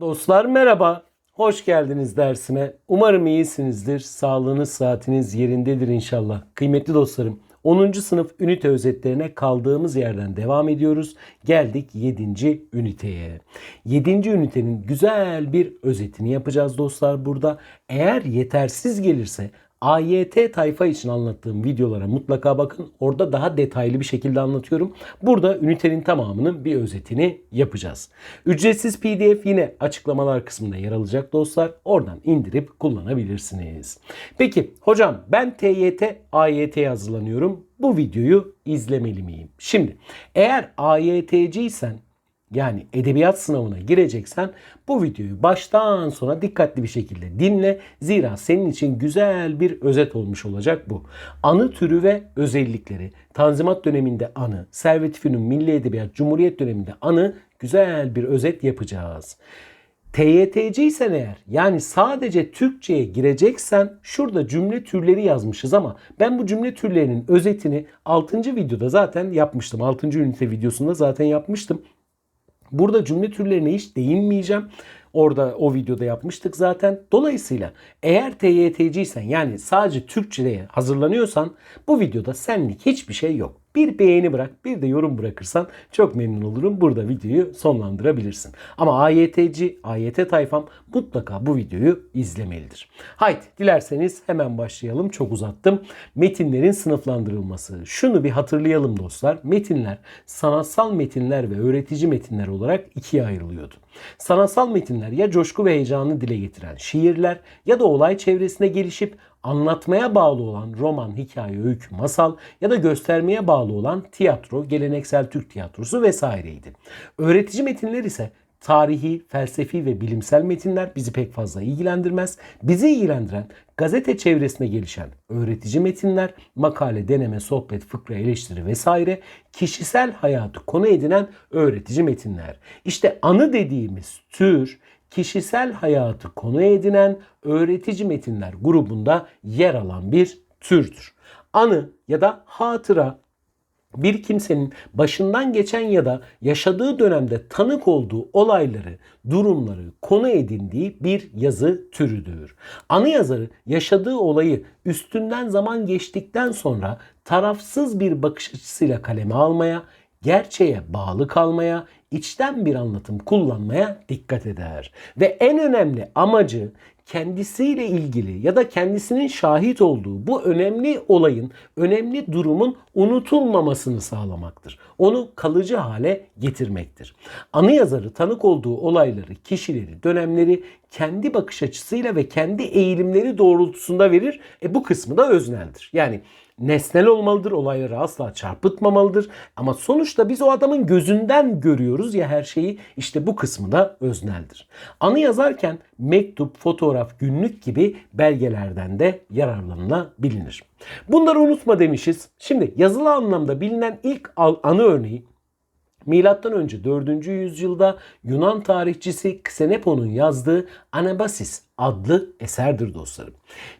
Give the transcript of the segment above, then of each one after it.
Dostlar merhaba. Hoş geldiniz dersime. Umarım iyisinizdir. Sağlığınız, saatiniz yerindedir inşallah. Kıymetli dostlarım, 10. sınıf ünite özetlerine kaldığımız yerden devam ediyoruz. Geldik 7. üniteye. 7. ünitenin güzel bir özetini yapacağız dostlar burada. Eğer yetersiz gelirse AYT tayfa için anlattığım videolara mutlaka bakın. Orada daha detaylı bir şekilde anlatıyorum. Burada ünitenin tamamının bir özetini yapacağız. Ücretsiz PDF yine açıklamalar kısmında yer alacak dostlar. Oradan indirip kullanabilirsiniz. Peki hocam ben TYT AYT'ye hazırlanıyorum. Bu videoyu izlemeli miyim? Şimdi eğer AYT'ciysen yani edebiyat sınavına gireceksen bu videoyu baştan sona dikkatli bir şekilde dinle. Zira senin için güzel bir özet olmuş olacak bu. Anı türü ve özellikleri, Tanzimat döneminde anı, Servet-i Fünun Milli Edebiyat Cumhuriyet döneminde anı güzel bir özet yapacağız. TYT'ciysen eğer yani sadece Türkçe'ye gireceksen şurada cümle türleri yazmışız ama ben bu cümle türlerinin özetini 6. videoda zaten yapmıştım. 6. ünite videosunda zaten yapmıştım. Burada cümle türlerine hiç değinmeyeceğim. Orada o videoda yapmıştık zaten. Dolayısıyla eğer TYT'ciysen yani sadece Türkçe'ye hazırlanıyorsan bu videoda senlik hiçbir şey yok. Bir beğeni bırak, bir de yorum bırakırsan çok memnun olurum. Burada videoyu sonlandırabilirsin. Ama AYT'ci, AYT tayfam mutlaka bu videoyu izlemelidir. Haydi dilerseniz hemen başlayalım. Çok uzattım. Metinlerin sınıflandırılması. Şunu bir hatırlayalım dostlar. Metinler sanatsal metinler ve öğretici metinler olarak ikiye ayrılıyordu. Sanatsal metinler ya coşku ve heyecanı dile getiren şiirler ya da olay çevresine gelişip anlatmaya bağlı olan roman, hikaye, öykü, masal ya da göstermeye bağlı olan tiyatro, geleneksel Türk tiyatrosu vesaireydi. Öğretici metinler ise tarihi, felsefi ve bilimsel metinler bizi pek fazla ilgilendirmez. Bizi ilgilendiren gazete çevresinde gelişen öğretici metinler, makale, deneme, sohbet, fıkra, eleştiri vesaire kişisel hayatı konu edinen öğretici metinler. İşte anı dediğimiz tür kişisel hayatı konu edinen öğretici metinler grubunda yer alan bir türdür. Anı ya da hatıra bir kimsenin başından geçen ya da yaşadığı dönemde tanık olduğu olayları, durumları konu edindiği bir yazı türüdür. Anı yazarı yaşadığı olayı üstünden zaman geçtikten sonra tarafsız bir bakış açısıyla kaleme almaya, gerçeğe bağlı kalmaya, içten bir anlatım kullanmaya dikkat eder. Ve en önemli amacı kendisiyle ilgili ya da kendisinin şahit olduğu bu önemli olayın, önemli durumun unutulmamasını sağlamaktır. Onu kalıcı hale getirmektir. Anı yazarı tanık olduğu olayları, kişileri, dönemleri kendi bakış açısıyla ve kendi eğilimleri doğrultusunda verir. E bu kısmı da özneldir. Yani nesnel olmalıdır. Olayları asla çarpıtmamalıdır. Ama sonuçta biz o adamın gözünden görüyoruz ya her şeyi. İşte bu kısmı da özneldir. Anı yazarken mektup, fotoğraf, günlük gibi belgelerden de yararlanılabilir. Bunları unutma demişiz. Şimdi yazılı anlamda bilinen ilk anı örneği Milattan önce 4. yüzyılda Yunan tarihçisi Xenofon'un yazdığı Anabasis adlı eserdir dostlarım.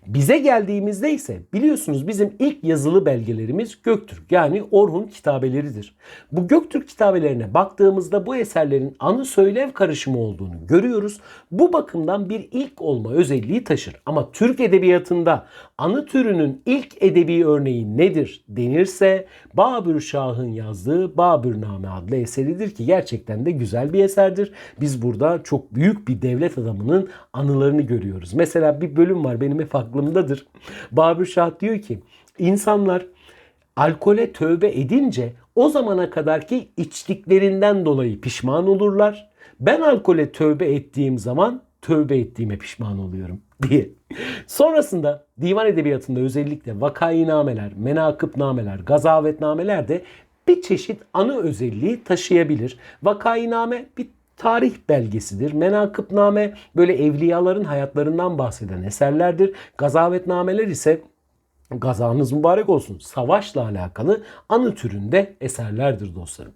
Bize geldiğimizde ise biliyorsunuz bizim ilk yazılı belgelerimiz Göktürk yani Orhun kitabeleridir. Bu Göktürk kitabelerine baktığımızda bu eserlerin anı söylev karışımı olduğunu görüyoruz. Bu bakımdan bir ilk olma özelliği taşır. Ama Türk edebiyatında anı türünün ilk edebi örneği nedir denirse Babür Şah'ın yazdığı Babürname adlı eseridir ki gerçekten de güzel bir eserdir. Biz burada çok büyük bir devlet adamının anılarını görüyoruz. Mesela bir bölüm var benim hep aklımdadır. Babür Şah diyor ki insanlar alkole tövbe edince o zamana kadarki içtiklerinden dolayı pişman olurlar. Ben alkole tövbe ettiğim zaman tövbe ettiğime pişman oluyorum diye. Sonrasında divan edebiyatında özellikle vakainameler, menakıbnameler, gazavetnameler de bir çeşit anı özelliği taşıyabilir. Vakainame bir tarih belgesidir. Menakıbname böyle evliyaların hayatlarından bahseden eserlerdir. Gazavetnameler ise Gazanız mübarek olsun. Savaşla alakalı anı türünde eserlerdir dostlarım.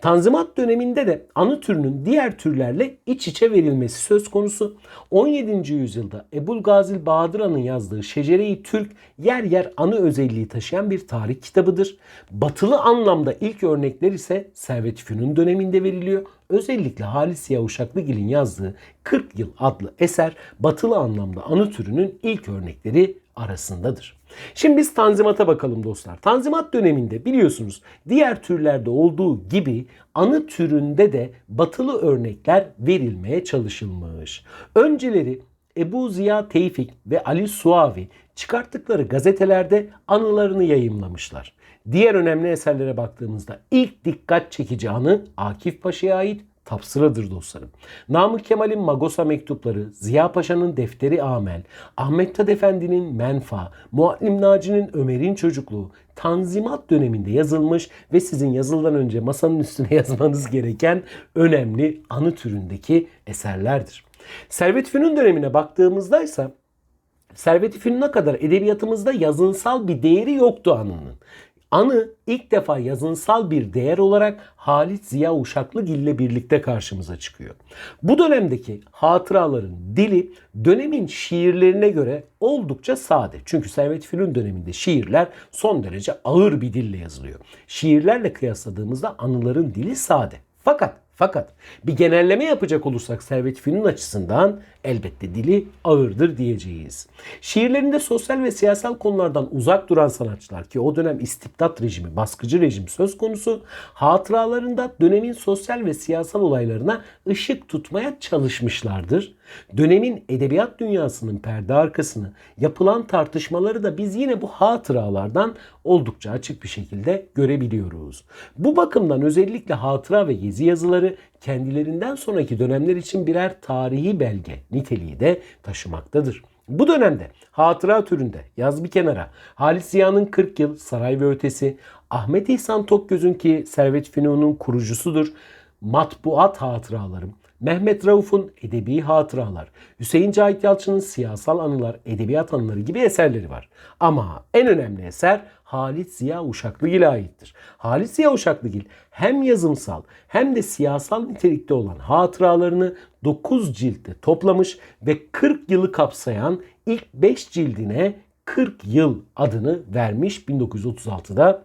Tanzimat döneminde de anı türünün diğer türlerle iç içe verilmesi söz konusu. 17. yüzyılda Ebul Gazil Bahadıra'nın yazdığı Şecere-i Türk yer yer anı özelliği taşıyan bir tarih kitabıdır. Batılı anlamda ilk örnekler ise Servet Fünun döneminde veriliyor. Özellikle Halis Ziya Uşaklıgil'in yazdığı 40 Yıl adlı eser batılı anlamda anı türünün ilk örnekleri arasındadır. Şimdi biz Tanzimat'a bakalım dostlar. Tanzimat döneminde biliyorsunuz diğer türlerde olduğu gibi anı türünde de batılı örnekler verilmeye çalışılmış. Önceleri Ebu Ziya Tevfik ve Ali Suavi çıkarttıkları gazetelerde anılarını yayımlamışlar. Diğer önemli eserlere baktığımızda ilk dikkat çekici anı Akif Paşa'ya ait Tafsıradır dostlarım. Namık Kemal'in Magosa mektupları, Ziya Paşa'nın Defteri Amel, Ahmet Tad Efendi'nin Menfa, Muallim Naci'nin Ömer'in Çocukluğu, Tanzimat döneminde yazılmış ve sizin yazıldan önce masanın üstüne yazmanız gereken önemli anı türündeki eserlerdir. Servet Fünun dönemine baktığımızda ise Servet-i Fünun'a kadar edebiyatımızda yazınsal bir değeri yoktu anının. Anı ilk defa yazınsal bir değer olarak Halit Ziya Uşaklıgil ile birlikte karşımıza çıkıyor. Bu dönemdeki hatıraların dili dönemin şiirlerine göre oldukça sade. Çünkü Servet Fünun döneminde şiirler son derece ağır bir dille yazılıyor. Şiirlerle kıyasladığımızda anıların dili sade. Fakat fakat bir genelleme yapacak olursak Servet Fünun açısından elbette dili ağırdır diyeceğiz. Şiirlerinde sosyal ve siyasal konulardan uzak duran sanatçılar ki o dönem istibdat rejimi, baskıcı rejim söz konusu hatıralarında dönemin sosyal ve siyasal olaylarına ışık tutmaya çalışmışlardır. Dönemin edebiyat dünyasının perde arkasını, yapılan tartışmaları da biz yine bu hatıralardan oldukça açık bir şekilde görebiliyoruz. Bu bakımdan özellikle hatıra ve gezi yazıları kendilerinden sonraki dönemler için birer tarihi belge niteliği de taşımaktadır. Bu dönemde hatıra türünde yaz bir kenara Halis Ziya'nın 40 yıl Saray ve Ötesi, Ahmet İhsan Tokgöz'ün ki Servet Fünun'un kurucusudur, matbuat hatıralarım, Mehmet Rauf'un edebi hatıralar, Hüseyin Cahit Yalçın'ın siyasal anılar, edebiyat anıları gibi eserleri var. Ama en önemli eser Halit Ziya Uşaklıgil'e aittir. Halit Ziya Uşaklıgil hem yazımsal hem de siyasal nitelikte olan hatıralarını 9 ciltte toplamış ve 40 yılı kapsayan ilk 5 cildine 40 yıl adını vermiş 1936'da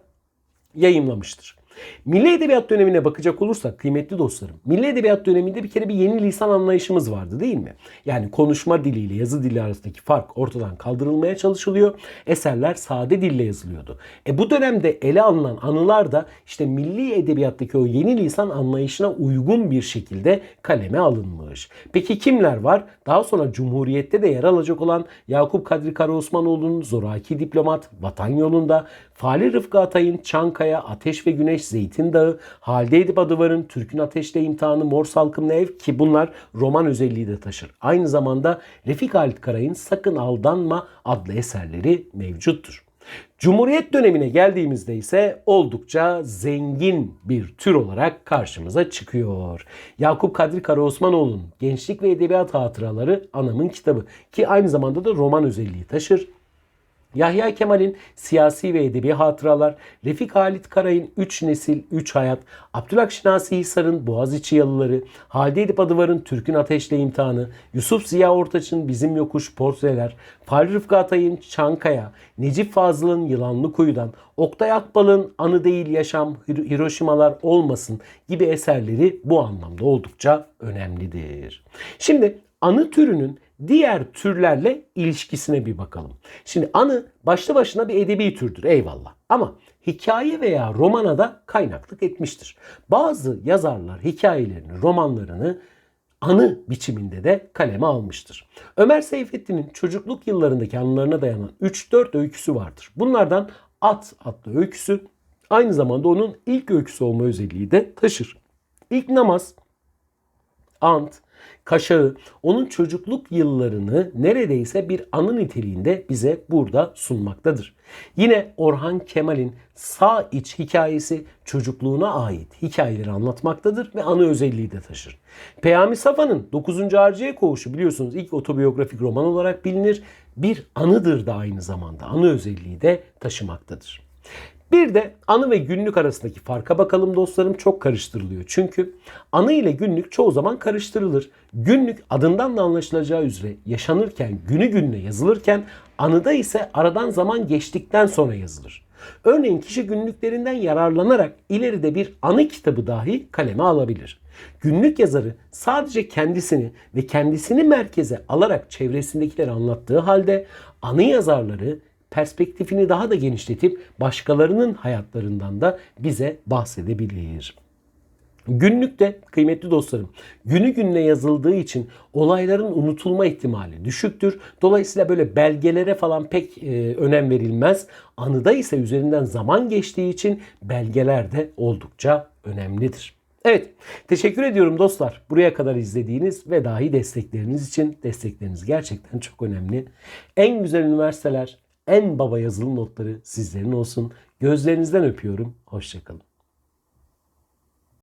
yayımlamıştır. Milli Edebiyat dönemine bakacak olursak kıymetli dostlarım, Milli Edebiyat döneminde bir kere bir yeni lisan anlayışımız vardı değil mi? Yani konuşma diliyle yazı dili arasındaki fark ortadan kaldırılmaya çalışılıyor. Eserler sade dille yazılıyordu. E bu dönemde ele alınan anılar da işte milli edebiyattaki o yeni lisan anlayışına uygun bir şekilde kaleme alınmış. Peki kimler var? Daha sonra Cumhuriyet'te de yer alacak olan Yakup Kadri Karaosmanoğlu'nun Zoraki Diplomat, Vatan Yolunda, Fali Rıfkı Atay'ın Çankaya, Ateş ve Güneş, Zeytin Dağı, Halide Edip Adıvar'ın Türk'ün Ateşle İmtihanı, Mor Salkımlı Ev ki bunlar roman özelliği de taşır. Aynı zamanda Refik Halit Karay'ın Sakın Aldanma adlı eserleri mevcuttur. Cumhuriyet dönemine geldiğimizde ise oldukça zengin bir tür olarak karşımıza çıkıyor. Yakup Kadri Karaosmanoğlu'nun Gençlik ve Edebiyat Hatıraları Anamın kitabı ki aynı zamanda da roman özelliği taşır. Yahya Kemal'in siyasi ve edebi hatıralar, Refik Halit Karay'ın Üç Nesil, Üç Hayat, Abdülhak Şinasi Hisar'ın Boğaziçi Yalıları, Halide Edip Adıvar'ın Türk'ün Ateşle İmtihanı, Yusuf Ziya Ortaç'ın Bizim Yokuş Portreler, Fahri Rıfkı Atay'ın Çankaya, Necip Fazıl'ın Yılanlı Kuyu'dan, Oktay Akbal'ın Anı Değil Yaşam, Hiroşimalar Olmasın gibi eserleri bu anlamda oldukça önemlidir. Şimdi anı türünün diğer türlerle ilişkisine bir bakalım. Şimdi anı başlı başına bir edebi türdür eyvallah. Ama hikaye veya romana da kaynaklık etmiştir. Bazı yazarlar hikayelerini, romanlarını anı biçiminde de kaleme almıştır. Ömer Seyfettin'in çocukluk yıllarındaki anılarına dayanan 3-4 öyküsü vardır. Bunlardan At adlı öyküsü aynı zamanda onun ilk öyküsü olma özelliği de taşır. İlk namaz, ant, Kaşağı onun çocukluk yıllarını neredeyse bir anı niteliğinde bize burada sunmaktadır. Yine Orhan Kemal'in sağ iç hikayesi çocukluğuna ait hikayeleri anlatmaktadır ve anı özelliği de taşır. Peyami Safa'nın 9. Harciye Koğuşu biliyorsunuz ilk otobiyografik roman olarak bilinir. bir anıdır da aynı zamanda. Anı özelliği de taşımaktadır. Bir de anı ve günlük arasındaki farka bakalım dostlarım çok karıştırılıyor. Çünkü anı ile günlük çoğu zaman karıştırılır. Günlük adından da anlaşılacağı üzere yaşanırken günü gününe yazılırken anıda ise aradan zaman geçtikten sonra yazılır. Örneğin kişi günlüklerinden yararlanarak ileride bir anı kitabı dahi kaleme alabilir. Günlük yazarı sadece kendisini ve kendisini merkeze alarak çevresindekileri anlattığı halde anı yazarları perspektifini daha da genişletip başkalarının hayatlarından da bize bahsedebilir. Günlükte kıymetli dostlarım günü gününe yazıldığı için olayların unutulma ihtimali düşüktür. Dolayısıyla böyle belgelere falan pek e, önem verilmez. Anıda ise üzerinden zaman geçtiği için belgeler de oldukça önemlidir. Evet, teşekkür ediyorum dostlar. Buraya kadar izlediğiniz ve dahi destekleriniz için. Destekleriniz gerçekten çok önemli. En güzel üniversiteler, en baba yazılı notları sizlerin olsun. Gözlerinizden öpüyorum. Hoşçakalın.